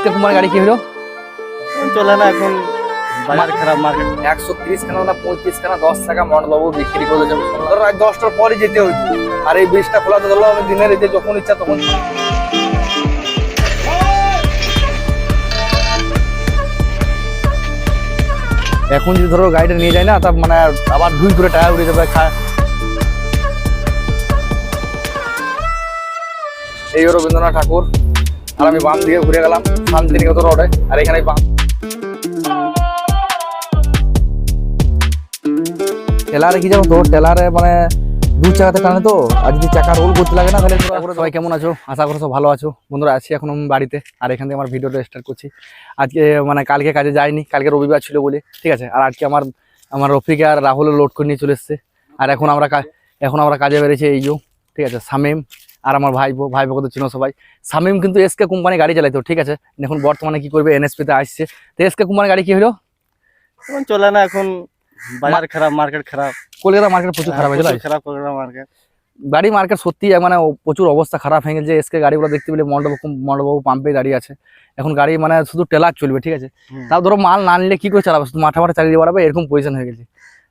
SK Kumar গাড়ি কি হলো? চলে না এখন বাজার খারাপ মার্কেট একশো তিরিশ খানা না পঁয়ত্রিশ খানা দশ টাকা বিক্রি করে যাবে। ধরো দশটার পরে যেতে হইতো। আর এই ব্রিজটা খোলাতে ধরলো আমি দিনের যখন ইচ্ছা তখন এখন যদি ধরো গাড়িটা নিয়ে যায় না তা মানে আবার ধুই করে টায়ার উড়ে যাবে খা এই রবীন্দ্রনাথ ঠাকুর। আর আমি বাম দিকে ঘুরে গেলাম শান্তিনিকেতন রোডে আর এখানে বাম। টেলারে কি জানো তো টেলারে মানে দু চাকাতে টানে তো আর যদি চাকা রোল করতে লাগে না তাহলে সবাই কেমন আছো? আশা করো সব ভালো আছো। বন্ধুরা আছি এখন আমি বাড়িতে আর এখান থেকে আমার ভিডিওটা স্টার্ট করছি। আজকে মানে কালকে কাজে যাইনি কালকে রবিবার ছিল বলে ঠিক আছে? আর আজকে আমার আমার রফিকে আর রাহুলের লোড করে নিয়ে চলে এসছে। আর এখন আমরা এখন আমরা কাজে বেরিয়েছি এই যো ঠিক আছে সামিম আর আমার ভাই ভাই ভাইবোকে তো চিনো সবাই। সামিম কিন্তু এসকে কোম্পানি গাড়ি চালাইতো ঠিক আছে? এখন বর্তমানে কি করবে এনএসপিতে আসছে। তো এসকে কোম্পানি গাড়ি কি হলো? এখন চলে না এখন বাজার খারাপ মার্কেট খারাপ। কলকাতা মার্কেট প্রচুর খারাপ হয়েছে প্রচুর খারাপ কলকাতা মার্কেট গাড়ি মার্কেট সত্যি মানে প্রচুর অবস্থা খারাপ হয়ে গেছে। এসকে গাড়িগুলো দেখতে পেলে মন্ডবাবু মন্ডবাবু পাম্পে দাঁড়িয়ে আছে। এখন গাড়ি মানে শুধু টেলার চলবে ঠিক আছে? তাও ধরো মাল না নিলে কি করে চালাবে? শুধু মাথা মাথা চালিয়ে বাড়াবে এরকম পজিশন হয়ে গেছে।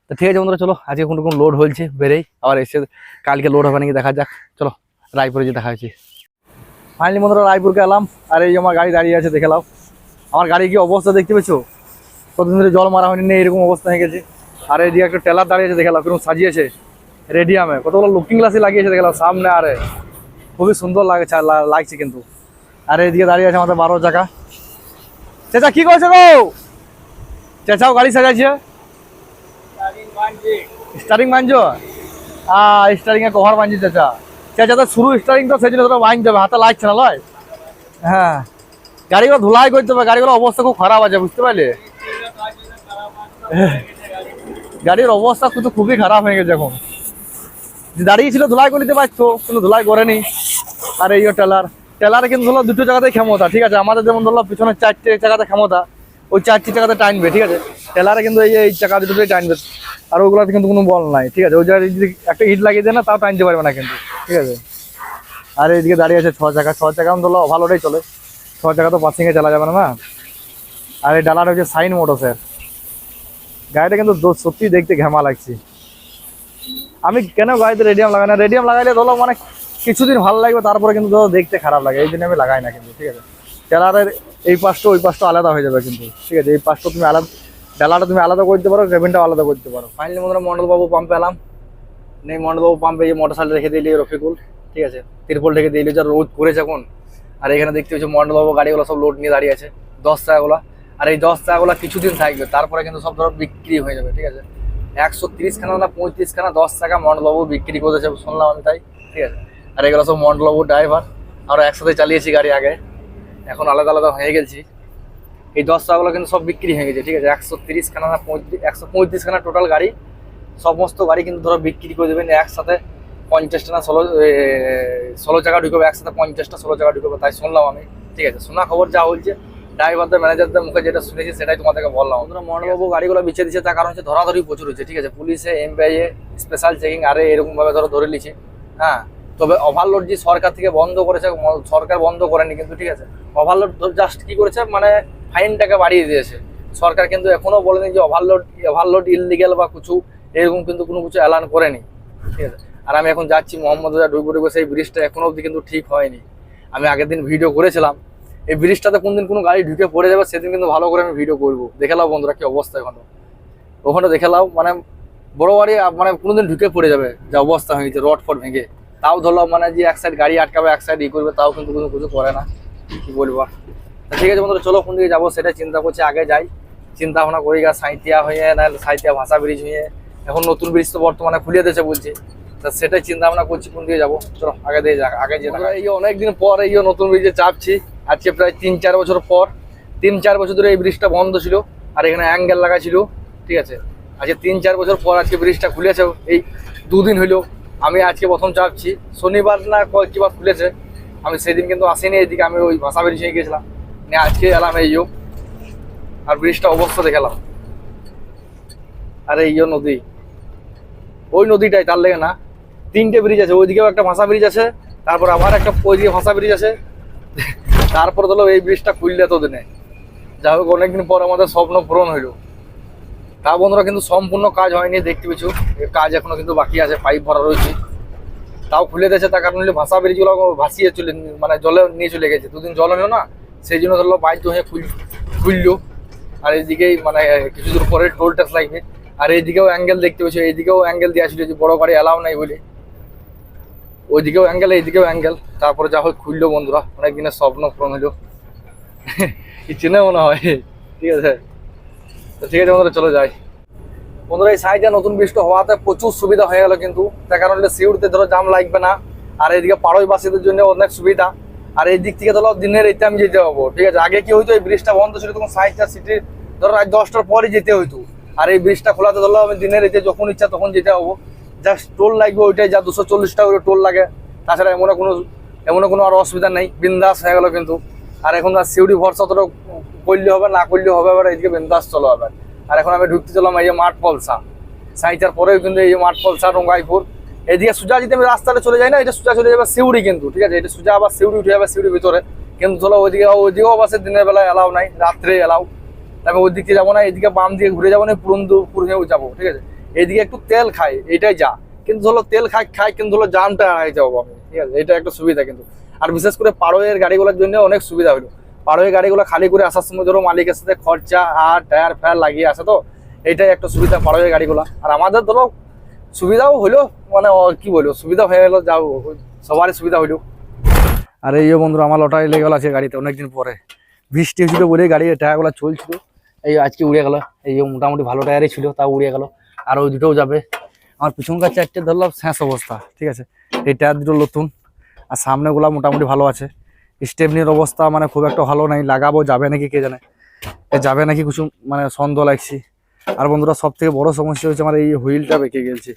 তো ঠিক আছে বন্ধুরা চলো আজকে কোনো রকম লোড হয়েছে বেড়েই। আবার এসে কালকে লোড হবে নাকি দেখা যাক। চলো। রায়পুরে যে দেখা হয়েছে। ফাইনালি বন্ধুরা রায়পুরকে এলাম আর এই আমার গাড়ি দাঁড়িয়ে আছে দেখে নাও। আমার গাড়ি কি অবস্থা দেখতে পেয়েছ? কতদিন ধরে জল মারা হয়নি এরকম অবস্থা হয়ে গেছে। আর এইদিকে একটা টেলার দাঁড়িয়েছে দেখে নাও কীরকম সাজিয়েছে। রেডিয়ামে কতগুলো লুকিং গ্লাসই লাগিয়েছে দেখলাম সামনে আরে। খুবই সুন্দর লাগছে লা- লাগছে কিন্তু। আর এদিকে দাঁড়িয়ে আছে আমাদের বারো চাকা। চেঁচা কি করছে গো? চেঁচাও গাড়ি সাজাইছে স্টারিং মানছো হ্যাঁ স্টারিং এ কভার মানছি চেঁচা। চেঁচা তো শুরু স্টারিং তো সেই জন্য তোরা দেবে হাতে লাগছে না লয়? হ্যাঁ। গাড়িগুলো ধুলাই করতে হবে গাড়িগুলোর অবস্থা খুব খারাপ আছে বুঝতে পারলে? গাড়ির অবস্থা কিন্তু খুবই খারাপ হয়ে গেছে এখন। দাঁড়িয়ে ছিল ধুলাই করে নিতে পারতো কিন্তু ধুলাই করেনি। আর এই টেলার টেলারে কিন্তু ধরো দুটো জায়গাতে ক্ষমতা ঠিক আছে? আমাদের যেমন ধরলো পিছনে চারটে চাকাতে ক্ষমতা ওই চারটি চাকাতে টানবে, ঠিক আছে? টেলারে কিন্তু এই এই চাকা দুটোই টানবে। আর ওগুলোতে কিন্তু কোনো বল নাই, ঠিক আছে? ওই যদি একটা ইট লাগিয়ে দেয় না, তাও টানতে পারবে না কিন্তু, ঠিক আছে? আর এইদিকে দাঁড়িয়ে আছে ছ চাকা। ছ চাকা ধরো ওভারলোডেই চলে। ছ চাকা তো পাসিংয়ে চালা যাবে না আর এই ডালাটা হচ্ছে সাইন মোটরসের গাড়িটা কিন্তু সত্যি দেখতে ঘেমা লাগছে। আমি কেন গাড়িতে রেডিয়াম লাগাই না? রেডিয়াম লাগাইলে ধরো মানে কিছুদিন ভালো লাগবে, তারপরে কিন্তু ধরো দেখতে খারাপ লাগে। এই জন্য আমি লাগাই না কিন্তু, ঠিক আছে? টেলারের এই পাশটা, ওই পাশটা আলাদা হয়ে যাবে কিন্তু। ঠিক আছে, এই পাশটা তুমি আলাদা টেলারটা তুমি আলাদা করতে পারো কেবিনটাও আলাদা করতে পারো। ফাইনালি মনে মন্ডলবাবু পাম্পে এলাম নেই, মন্ডলবাবু পাম্পে যে মোটর সাইকেল রেখে দিলি রফিকুল। ঠিক আছে, তিরপল রেখে দিলি, যা রোদ করেছে এখন। আর এখানে দেখতে হচ্ছে মন্ডলবাবু গাড়িগুলো সব লোড নিয়ে দাঁড়িয়ে আছে, দশ টাকাগুলো। আর এই দশ টাকাগুলো কিছুদিন থাকবে, তারপরে কিন্তু সব ধরো বিক্রি হয়ে যাবে, ঠিক আছে। একশো খানা না পঁয়ত্রিশ খানা দশ টাকা মন্ডলবাবু বিক্রি করেছে, শুনলাম আমি তাই, ঠিক আছে। আর এগুলো সব মন্ডলবাবু ড্রাইভার আমরা একসাথে চালিয়েছি গাড়ি আগে। এখন আলাদা আলাদা হয়ে গেছি। এই দশ টাকাগুলো কিন্তু সব বিক্রি হয়ে গেছে, ঠিক আছে? একশো তিরিশ খানা না পঁয়ত্রিশ, একশো টোটাল গাড়ি, সমস্ত গাড়ি কিন্তু ধরো বিক্রি করে দেবেন, একসাথে পঞ্চাশটা না ষোলো ষোলো টাকা ঢুকবে, একসাথে পঞ্চাশটা ষোলো টাকা ঢুকবে, তাই শুনলাম আমি, ঠিক আছে? শোনা খবর যা বলছে ড্রাইভারদের ম্যানেজারদের মুখে যেটা শুনেছি, সেটাই তোমাদেরকে বললাম। বন্ধুরা মনোবাবু গাড়িগুলো বিছে দিচ্ছে তার কারণ হচ্ছে ধরাধরি প্রচুর হচ্ছে ঠিক আছে? পুলিশে এমবিআইএ স্পেশাল চেকিং আরে এরকমভাবে ধরো ধরে নিচ্ছে হ্যাঁ? তবে ওভারলোড যে সরকার থেকে বন্ধ করেছে সরকার বন্ধ করেনি কিন্তু, ঠিক আছে? ওভারলোড জাস্ট কি করেছে? মানে ফাইনটাকে বাড়িয়ে দিয়েছে। সরকার কিন্তু এখনও বলেনি যে ওভারলোড ওভারলোড ইললিগেল বা কিছু, এরকম কিন্তু কোনো কিছু অ্যালান করেনি। ঠিক আছে? আর আমি এখন যাচ্ছি মোহাম্মদ ঢুকবো ঢুকবো, সেই ব্রিজটা এখনও অবধি কিন্তু ঠিক হয়নি। আমি আগের দিন ভিডিও করেছিলাম। এই ব্রিজটাতে কোনদিন কোনো গাড়ি ঢুকে পড়ে যাবে, সেদিন কিন্তু ভালো করে আমি ভিডিও করব। দেখে নাও বন্ধুরা কি অবস্থা এখনও। ওখানে দেখে নাও মানে বড় আ- মানে কোনোদিন ঢুকে পড়ে যাবে, যা অবস্থা হয়েছে, রড ফট ভেঙে। তাও ধরলো মানে যে এক সাইড গাড়ি আটকাবে, এক সাইড ই করবে, তাও কিন্তু কোনো কিছু করে না। কি বলব। ঠিক আছে বন্ধুরা, চলো কোন দিকে যাব সেটা চিন্তা করছে, আগে যাই। চিন্তা ভাবনা করি গা সাঁইতিয়া হয়ে না সাঁইতিয়া ভাষা ব্রিজ হয়ে। এখন নতুন ব্রিজ তো বর্তমানে খুলিয়ে দিয়েছে বলছে। তা সেটাই চিন্তা ভাবনা করছি কোন দিকে যাব। চলো, আগে দিয়ে যাক, আগে যে এই অনেকদিন পর এই নতুন ব্রিজে চাপছি, আজকে প্রায় তিন চার বছর পর, তিন চার বছর ধরে এই ব্রিজটা বন্ধ ছিল, আর এখানে অ্যাঙ্গেল লাগা ছিল, ঠিক আছে। আজকে তিন চার বছর পর আজকে ব্রিজটা খুলেছে, এই দুদিন হইল। আমি আজকে প্রথম চাপছি। শনিবার না কিবার খুলেছে। আমি সেদিন কিন্তু আসিনি এইদিকে আমি ওই ভাষা ব্রিজ হয়ে গেছিলাম। নিয়ে আজকে এলাম এই যো, আর ব্রিজটা অবস্থা দেখালাম। আর এই যো নদী। ওই নদীটাই, তার লেগে না। তিনটে ব্রিজ আছে, ওইদিকেও একটা ভাষা ব্রিজ আছে, তারপর আবার একটা ওইদিকে ভাষা ব্রিজ আছে। তারপর ধরো এই ব্রিজটা খুললে তো দিনে যাই হোক, অনেকদিন পর আমাদের স্বপ্ন পূরণ হইল। তা বন্ধুরা কিন্তু সম্পূর্ণ কাজ হয়নি, দেখতে পেছো কাজ এখনও কিন্তু বাকি আছে, পাইপ ভরা রয়েছে। তাও খুলে দিয়েছে, তার কারণ ভাষা ব্রিজগুলো ভাসিয়ে চলে মানে জলে নিয়ে চলে গেছে। দুদিন জল হলো না, সেই জন্য ধরলো বাধ্য হয়ে খুল, খুললো। আর এইদিকেই মানে কিছু দূর পরে টোল ট্যাক্স লাগবে আর এইদিকেও অ্যাঙ্গেল দেখতে পেয়েছ, এইদিকেও অ্যাঙ্গেল দেওয়া ছিল যে বড় গাড়ি অ্যালাউ নাই বলে। ওইদিকেও অ্যাঙ্গেল, এইদিকেও অ্যাঙ্গেল। তারপরে যা হোক খুললো বন্ধুরা অনেক দিনের স্বপ্ন পূরণ হলো। কি চেনে মনে হয়। ঠিক আছে। তো ঠিক আছে বন্ধুরা, চলে যাই। বন্ধুরা, এই সাইডে নতুন বৃষ্টি হওয়াতে প্রচুর সুবিধা হয়ে গেল কিন্তু। তার কারণ সিউড়িতে ধরো জাম লাগবে না, আর এইদিকে পাড়ই বাসীদের জন্য অনেক সুবিধা। আর এই দিক থেকে ধরো দিনের এতে আমি যেতে হব ঠিক আছে? আগে কি হইতো, এই ব্রিজটা বন্ধ ছিল তখন সাইডটা সিটি, ধরো রাত দশটার পরে যেতে হইতো। আর এই ব্রিজটা খোলাতে ধরো আমি দিনের এতে যখন ইচ্ছা তখন যেতে হব জাস্ট টোল লাগবে ওইটাই, যা দুশো চল্লিশ টাকা করে টোল লাগে। তাছাড়া এমন কোনো এমন কোনো আর অসুবিধা নেই, বিন্দাস হয়ে গেল কিন্তু। আর এখন আর সিউড়ি ভরসা তো করলে হবে, না করলে হবে, এবার এইদিকে বিন্দাস চলো হবে আর এখন আমি ঢুকতে চললাম এই যে মাঠ পলসা। সাইটার পরেও কিন্তু এই যে মাঠ পলসা, রঙ্গাইপুর। এদিকে সুজা যদি আমি রাস্তাটা চলে যাই না, এটা সুজা চলে যাবে সিউড়ি কিন্তু, ঠিক আছে? এটা সুজা আবার সিউড়ি উঠে যাবে সিউড়ির ভিতরে। কিন্তু ধরো ওইদিকে, ওইদিকেও বাসে দিনের বেলায় এলাও নাই, রাত্রে এলাও। আমি ওই দিকে যাব না, এদিকে বাম দিকে ঘুরে যাব না পুরন্দুপুর হয়েও যাব, ঠিক আছে? এইদিকে একটু তেল খাই এটাই যা। কিন্তু ধরো তেল খাই খাই, কিন্তু ধরো জামটা আড়াই যাব আমি, ঠিক আছে? এটা একটা সুবিধা কিন্তু। আর বিশেষ করে পাড়োয়ের গাড়িগুলোর জন্য অনেক সুবিধা হলো। পাড়োয়ের গাড়িগুলো খালি করে আসার সময় ধরো মালিকের সাথে খরচা আর টায়ার, ফায়ার লাগিয়ে আসে তো এটাই একটা সুবিধা পাড়োয়ের গাড়িগুলো। আর আমাদের ধরো সুবিধাও হলো মানে কি বলব, সুবিধা হয়ে গেলো, যাও, সবারই সুবিধা হইল। আর এই যে বন্ধুরা, আমার লটারি লেগে গেল আছে গাড়িতে অনেকদিন পরে। বৃষ্টি হয়েছিল বলে গাড়ির টায়ারগুলো চলছিল। এই আজকে উড়ে গেল। এই যে মোটামুটি ভালো টায়ারই ছিল, তাও উড়ে গেল। আর ওই দুটোও যাবে। আমার পিছনকার চারটে ধরলাম, শেষ অবস্থা, ঠিক আছে। এই টায়ার দুটো নতুন, আর সামনেগুলা মোটামুটি ভালো আছে। স্টেপনির অবস্থা মানে খুব একটা ভালো নাই, লাগাবো, যাবে নাকি কে জানে? যাবে নাকি কিছু মানে সন্দেহ লাগছে। আর বন্ধুরা সব থেকে বড় সমস্যা হচ্ছে আমার এই হুইলটা বেঁকে গেছে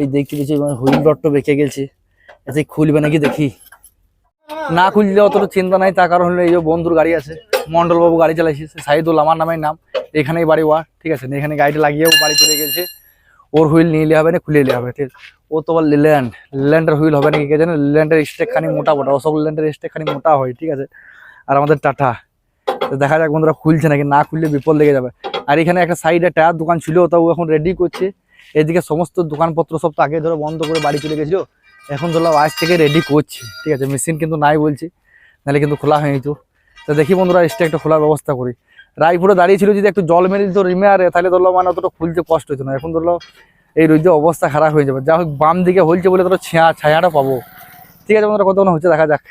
এই দেখতে পেয়েছি হুইল রডটা বেঁকে গেছে এতে খুলবে নাকি দেখি। না খুললে অতটা চিন্তা নাই, তার কারণ হলো এই যে বন্ধুর গাড়ি আছে, মন্ডলবাবু গাড়ি চালাইছে, সাইদুল আমার নামের নাম। এখানেই বাড়ি ওয়া ঠিক আছে? এখানে গাড়িটা লাগিয়েও বাড়ি চলে গেছে ওর হুইল নিয়ে নিলে হবে না, খুলে নিলে হবে ঠিক? ও তো আবার লিল্যান্ড লিল্যান্ডের হুইল হবে নাকি কে জানে? লিল্যান্ডের স্টেক খানি মোটা মোটা ওসব ল্যান্ডের স্টেক খানি মোটা হয়, ঠিক আছে? আর আমাদের টাটা। তো দেখা যাক বন্ধুরা খুলছে নাকি, না খুললে বিপদ লেগে যাবে। আর এখানে একটা সাইডে টায়ার দোকান ছিল তাও এখন রেডি করছে। এদিকে সমস্ত দোকানপত্র সব তো আগে ধরো বন্ধ করে বাড়ি চলে গেছিল, এখন ধরলাম আজ থেকে রেডি করছে, ঠিক আছে? মেশিন কিন্তু নাই বলছি, নাহলে কিন্তু খোলা হয়ে যেত তো দেখি বন্ধুরা, স্টেকটা খোলার ব্যবস্থা করি। রায়পুরে দাঁড়িয়ে ছিল যদি একটু জল মেরে দিত রিমে, আরে তাহলে ধরলো মানে অতটা খুলতে কষ্ট হতো না। এখন ধরলো এই রোদে অবস্থা খারাপ হয়ে যাবে। যা হোক বাম দিকে হলছে বলে ধরো ছায়া, ছায়াটা পাবো। ঠিক আছে বন্ধুরা, কত হচ্ছে? দেখা যাক।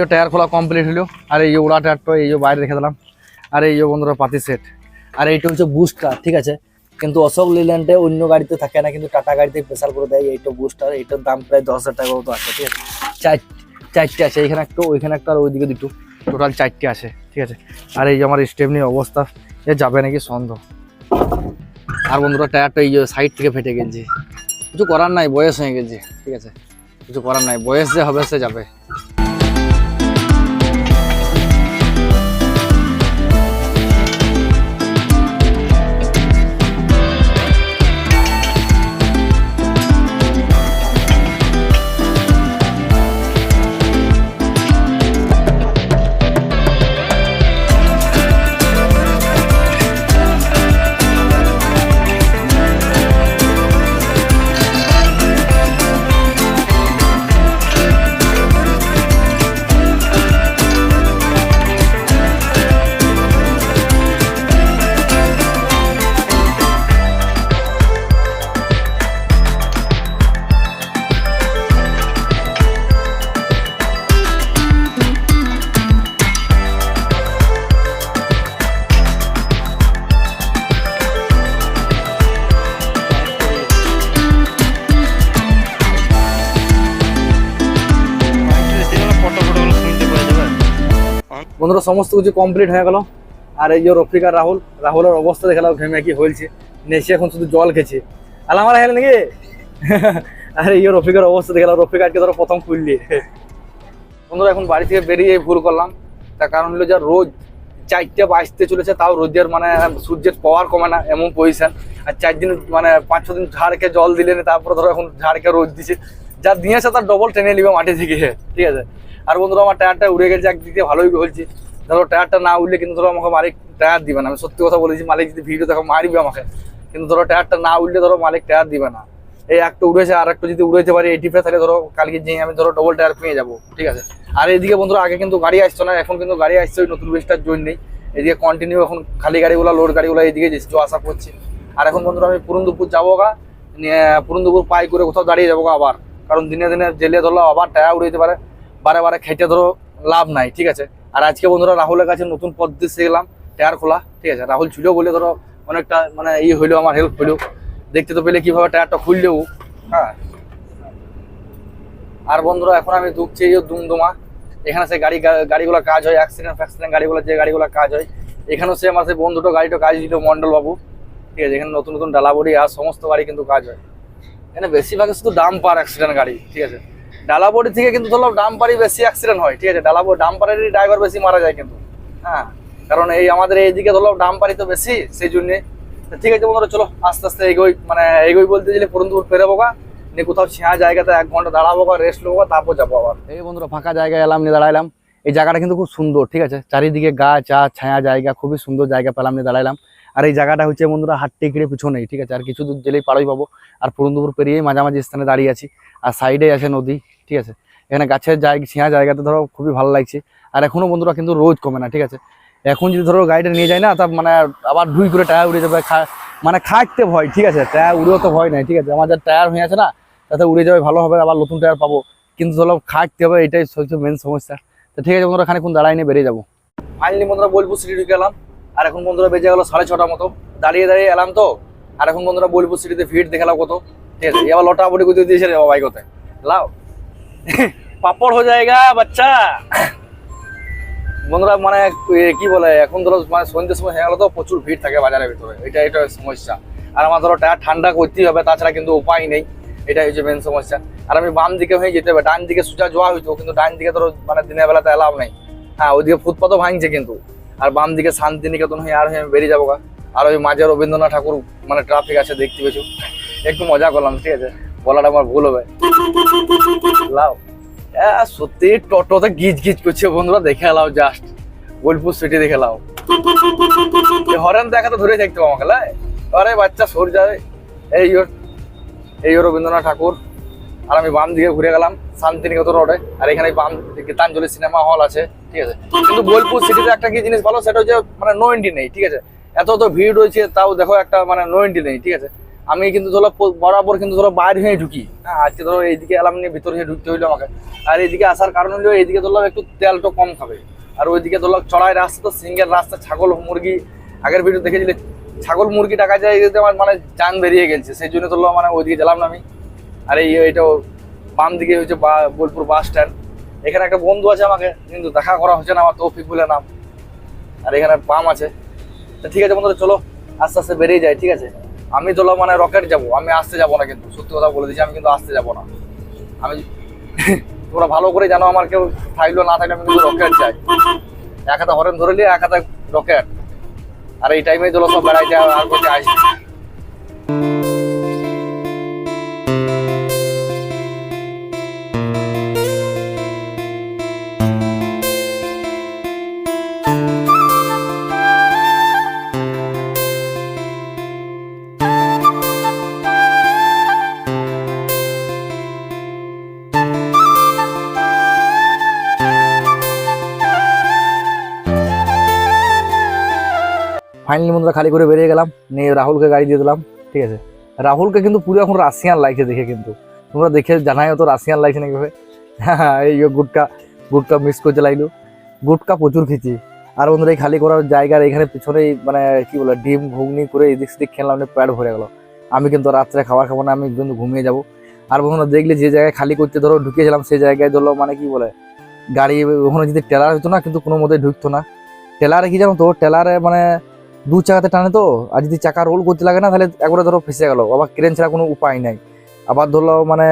যে টায়ার খোলা কমপ্লিট হলো। আর এই যে ওড়া টায়ারটা এই যে বাইরে রেখে দিলাম। আর এই যে বন্ধুরা পাতি সেট আর এইটা হচ্ছে বুস্টার ঠিক আছে? কিন্তু অশোক লিল্যান্ডে অন্য গাড়িতে থাকে না, কিন্তু টাটা গাড়িতে স্পেশাল করে দেয় এইটা বুস্টার এইটার দাম প্রায় দশ হাজার টাকা মতো আছে, ঠিক আছে? চার, চারটে আছে, এইখানে একটা, ওইখানে একটা আর ওইদিকে দুটো। টোটাল চারটে আছে, ঠিক আছে? আর এই যে আমার স্টেপনির অবস্থা, এ যাবে নাকি সন্দেহ? আর বন্ধুরা টায়ারটা এই যে সাইড থেকে ফেটে গেছে। কিছু করার নাই, বয়স হয়ে গেছে, ঠিক আছে? কিছু করার নাই, বয়স যে হবে সে যাবে। সমস্ত কিছু কমপ্লিট হয়ে গেল। আর এই যে রফিক আর রাহুল, রাহুলের অবস্থা দেখালাম ঘেমে কি হয়েছে। নেশে এখন শুধু জল খেছে আলামার হেল নাকি? আর এই যে রফিকের অবস্থা দেখালাম রফিক আজকে ধরো প্রথম খুললি। বন্ধুরা, এখন বাড়ি থেকে বেরিয়ে ভুল করলাম। তার কারণ হলো যা রোজ চারটে বাঁচতে চলেছে, তাও রোদের মানে সূর্যের পাওয়ার কমে না, এমন পজিশন আর চার দিন মানে পাঁচ ছ দিন ঝাড়কে জল দিলে না, তারপরে ধরো এখন ঝাড়কে রোদ দিছে। যা দিয়েছে তার ডবল টেনে নিবে মাটি থেকে, ঠিক আছে? আর বন্ধুরা, আমার টায়ারটা উড়ে গেছে, একদিক ভালোই বলছি ধরো টায়ারটা না উঠলে কিন্তু ধরো আমাকে মালিক টায়ার দিবে না। আমি সত্যি কথা বলেছি, মালিক যদি ভিডিও দেখো মারিবে আমাকে। কিন্তু ধরো টায়ারটা না উঠলে ধরো মালিক টায়ার দিবে না। এই একটা উড়েছে, আর একটা যদি উড়েতে পারি এইটি তাহলে ধরো কালকে যেয়ে আমি ধরো ডবল টায়ার পেয়ে যাব, ঠিক আছে? আর এইদিকে বন্ধুরা, আগে কিন্তু গাড়ি আসতো না, এখন কিন্তু গাড়ি আসছে, ওই নতুন ব্রিজটার জন্যই এদিকে কন্টিনিউ এখন খালি গাড়িগুলো লোড গাড়িগুলো এইদিকে যাচ্ছে আসা করছে। আর এখন বন্ধুরা, আমি পুরন্দুপুর যাব গা পুরন্দুপুর পাই করে কোথাও দাঁড়িয়ে যাব আবার। কারণ দিনে দিনে জেলে ধরলো আবার টায়ার উড়ে যেতে পারে। বারে বারে খেটে ধরো লাভ নাই, ঠিক আছে? আর আজকে বন্ধুরা রাহুলের কাছে নতুন পদ্ধতি শিখলাম টায়ার খোলা, ঠিক আছে? রাহুল ছিল বলে ধরো অনেকটা মানে ই হইল, আমার হেল্প হইল। দেখতে তো পেলে কীভাবে টায়ারটা খুললেও হ্যাঁ। আর বন্ধুরা, এখন আমি ঢুকছি এই দুমদুমা। এখানে সে গাড়ি গাড়িগুলো কাজ হয় অ্যাক্সিডেন্ট ফ্যাক্সিডেন্ট গাড়িগুলো, যে গাড়িগুলো কাজ হয়। এখানেও সে আমার সেই বন্ধুটো গাড়িটা কাজ দিল মন্ডল বাবু ঠিক আছে, এখানে নতুন নতুন ডালাবড়ি আর সমস্ত গাড়ি কিন্তু কাজ হয়। এখানে বেশিরভাগ শুধু দাম ডাম্পার অ্যাক্সিডেন্ট গাড়ি, ঠিক আছে? ডালাবড়ি থেকে কিন্তু ধরো ডাম্পারই বেশি অ্যাক্সিডেন্ট হয়, ঠিক আছে? ডালাবড়ি ডাম্পারেরই ড্রাইভার বেশি মারা যায় কিন্তু হ্যাঁ? কারণ এই আমাদের এইদিকে ধরো ডাম্পারই তো বেশি সেই জন্যে ঠিক আছে বন্ধুরা, চলো আস্তে আস্তে এগোই মানে এগোই বলতে গেলে পুরন্দুপুর পেরোবো গা নিয়ে কোথাও ছেঁয়া জায়গাতে এক ঘণ্টা দাঁড়াবো বা রেস্ট নেব তারপর যাব আবার। এই বন্ধুরা, ফাঁকা জায়গায় এলাম, নিয়ে দাঁড়াইলাম। এই জায়গাটা কিন্তু খুব সুন্দর, ঠিক আছে? চারিদিকে গাছ আর ছায়া জায়গা, খুবই সুন্দর জায়গা পেলাম, নিয়ে দাঁড়াইলাম। আর এই জায়গাটা হচ্ছে বন্ধুরা হাট টিকিড়ে পিছনেই, ঠিক আছে? আর কিছু দূর গেলেই পাড়ই পাবো। আর পুরন্দুপুর পেরিয়েই মাঝামাঝি স্থানে দাঁড়িয়ে আছি। আর সাইডে আছে নদী ঠিক আছে? এখানে গাছের জায়গা ছেঁয়া জায়গাতে ধরো খুবই ভালো লাগছে। আর এখনও বন্ধুরা কিন্তু রোজ কমে না, ঠিক আছে? এখন যদি ধরো গাড়িটা নিয়ে যায় না, তা মানে আবার ঢুই করে টায়ার উড়ে যাবে মানে খাটতে ভয়, ঠিক আছে? টায়ার উড়েও তো ভয় নাই, ঠিক আছে? আমার যা টায়ার হয়ে আছে না, তাতে উড়ে যাবে, ভালো হবে, আবার নতুন টায়ার পাবো। কিন্তু ধরো খাটতে হবে, এটাই হচ্ছে মেন সমস্যা। তো ঠিক আছে বন্ধুরা খানিক্ষণ দাঁড়াই নিয়ে বেরিয়ে যাব। ফাইনালি বন্ধুরা, বোলপুর সিটি এলাম। আর এখন বন্ধুরা বেজে গেলো সাড়ে ছটার মতো। দাঁড়িয়ে দাঁড়িয়ে এলাম তো। আর এখন বন্ধুরা বোলপুর সিটিতে ভিড় দেখালাম কত। ঠিক আছে? এবার লটা বডি কোথায় দিয়েছে বাবাই কোথায়? লাও পাপড় হয়ে যায়গা, বাচ্চা। বন্ধুরা মানে কি বলে, এখন ধরো মানে সন্ধ্যের সময় হয়ে গেল তো প্রচুর ভিড় থাকে বাজারের ভিতরে। এটা এটা সমস্যা। আর আমার ধরো টায়ার ঠান্ডা করতেই হবে, তাছাড়া কিন্তু উপায় নেই। এটা হচ্ছে মেন সমস্যা। আর আমি বাম দিকে হয়ে যেতে হবে, ডান দিকে সোজা যাওয়া হইতো, কিন্তু ডান দিকে ধরো মানে দিনের বেলাতে এলাও নেই। হ্যাঁ ওইদিকে ফুটপাতও ভাঙছে কিন্তু। আর বাম দিকে শান্তিনিকেতন হয়ে আর হয়ে বেরিয়ে যাব আর ওই মাঝে রবীন্দ্রনাথ ঠাকুর মানে ট্রাফিক আছে, দেখতে পেয়েছ। একটু মজা করলাম, ঠিক আছে? বলাটা আমার ভুল হবে। লাও। সত্যি টোটোতে গিজ গিজ করছে বন্ধুরা, দেখে এলাও জাস্ট বোলপুর সিটি দেখে এলাও হরেন দেখাতে ধরে থাকতে আমাকে আরে, বাচ্চা, সর যাবে এই ওর এই ওর রবীন্দ্রনাথ ঠাকুর। আর আমি বাম দিকে ঘুরে গেলাম, শান্তিনিকেতন রোডে আর এখানে বাম গীতাঞ্জলি সিনেমা হল আছে, ঠিক আছে? কিন্তু বোলপুর সিটিতে একটা কি জিনিস ভালো, সেটা হচ্ছে মানে নো এন্ট্রি নেই, ঠিক আছে? এত তো ভিড় রয়েছে, তাও দেখো একটা মানে নো এন্ট্রি নেই, ঠিক আছে? আমি কিন্তু ধরো বরাবর কিন্তু ধরো বাইরে হয়ে ঢুকি। হ্যাঁ আজকে ধরো এইদিকে এলাম নিয়ে ভিতরে হয়ে ঢুকতে হইল আমাকে। আর এইদিকে আসার কারণ হলো এইদিকে ধরলাম একটু তেলটা কম খাবে। আর ওইদিকে ধরলাম চড়াই রাস্তা তো সিঙ্গেল রাস্তা, ছাগল, মুরগি। আগের ভিডিও দেখেছিলে ছাগল, মুরগি টাকা যায় আমার মানে জান বেরিয়ে গেছে। সেই জন্য ধরলাম মানে ওইদিকে গেলাম না আমি। আর এই এইটা বাম দিকে হচ্ছে বোলপুর বাস স্ট্যান্ড এখানে একটা বন্ধু আছে আমাকে, কিন্তু দেখা করা হচ্ছে না আমার তৌফিক বলে নাম। আর এখানে পাম আছে। ঠিক আছে বন্ধুরা, চলো আস্তে আস্তে বেরিয়ে যায় ঠিক আছে? আমি তোলা মানে রকেট যাব, আমি আসতে যাব না কিন্তু, সত্যি কথা বলে দিচ্ছি, আমি কিন্তু আসতে যাব না। আমি তোমরা ভালো করে জানো আমার কেউ থাকল না থাকলে আমি কিন্তু রকেট যাই। এক হাতে হরেন ধরে নিয়ে এক হাতে রকেট। আর এই টাইমে তোলা সব বেড়াইতে আর করতে আসবে? ফাইনালি বন্ধুরা খালি করে বেরিয়ে গেলাম, নিয়ে রাহুলকে গাড়ি দিয়ে দিলাম, ঠিক আছে? রাহুলকে কিন্তু পুরো এখন রাশিয়ান লাগছে দেখে কিন্তু। তোমরা দেখে জানাই তো রাশিয়ান লাগছে নাকি হ্যাঁ এই গুটকা গুটকা মিস করতে লাগল গুটকা প্রচুর খেয়েছি। আর বন্ধুরা, এই খালি করার জায়গার এখানে পিছনেই মানে কি বলে, ডিম, ঘুগনি করে এদিক সেদিক খেলাম প্যাড ভরে গেল। আমি কিন্তু রাত্রে খাবার খাব না, আমি কিন্তু ঘুমিয়ে যাব। আর বন্ধুরা, দেখলে যে জায়গায় খালি করতে ধরো ঢুকিয়েছিলাম সেই জায়গায় ধরো মানে কি বলে, গাড়ি ওখানে যদি টেলার হতো না, কিন্তু কোনো মতে ঢুকতো না। টেলারে কি জানো তো, টেলারে মানে দু চাকাতে টানে তো আর যদি চাকা রোল করতে লাগে না তাহলে একবারে ধরো ফেসে গেল। আবার ক্রেন ছাড়া কোনো উপায় নাই। আবার ধরলো মানে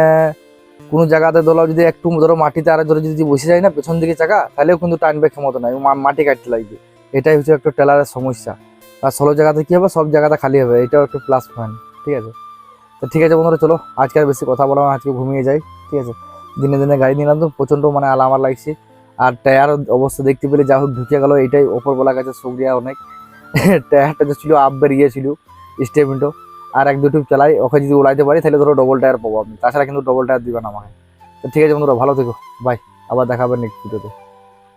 কোনো জায়গাতে ধরো যদি একটু ধরো মাটিতে আর ধরো যদি বসে যায় না পেছন দিকে চাকা তাহলেও কিন্তু টানবে ক্ষমতা নাই। মাটি কাটতে লাগবে। এটাই হচ্ছে একটা টেলারের সমস্যা। আর ষোলো জায়গাতে কী হবে? সব জায়গাতে খালি হবে। এটাও একটু প্লাস পয়েন্ট ঠিক আছে? তো ঠিক আছে বন্ধুরা চলো আজকে আর বেশি কথা না, আজকে ঘুমিয়ে যাই ঠিক আছে? দিনে দিনে গাড়ি নিলাম তো প্রচণ্ড মানে আলা আমার লাগছে। আর টায়ার অবস্থা দেখতে পেলে যা হোক ঢুকে গেলো এটাই ওপরবেলা কাছে শুক্রিয়া অনেক। টায়ারটা যে ছিল আপ বেরিয়ে ছিল স্টেমিটো আর এক দুটো চালাই, ওকে যদি ওলাইতে পারি, তাহলে ধরো ডবল টায়ার পাবো আমি। তাছাড়া কিন্তু ডবল টায়ার দিবেন আমাকে। তো ঠিক আছে বন্ধুরা, ভালো থেকো। বাই আবার দেখাবেন নেক্সট ভিডিওতে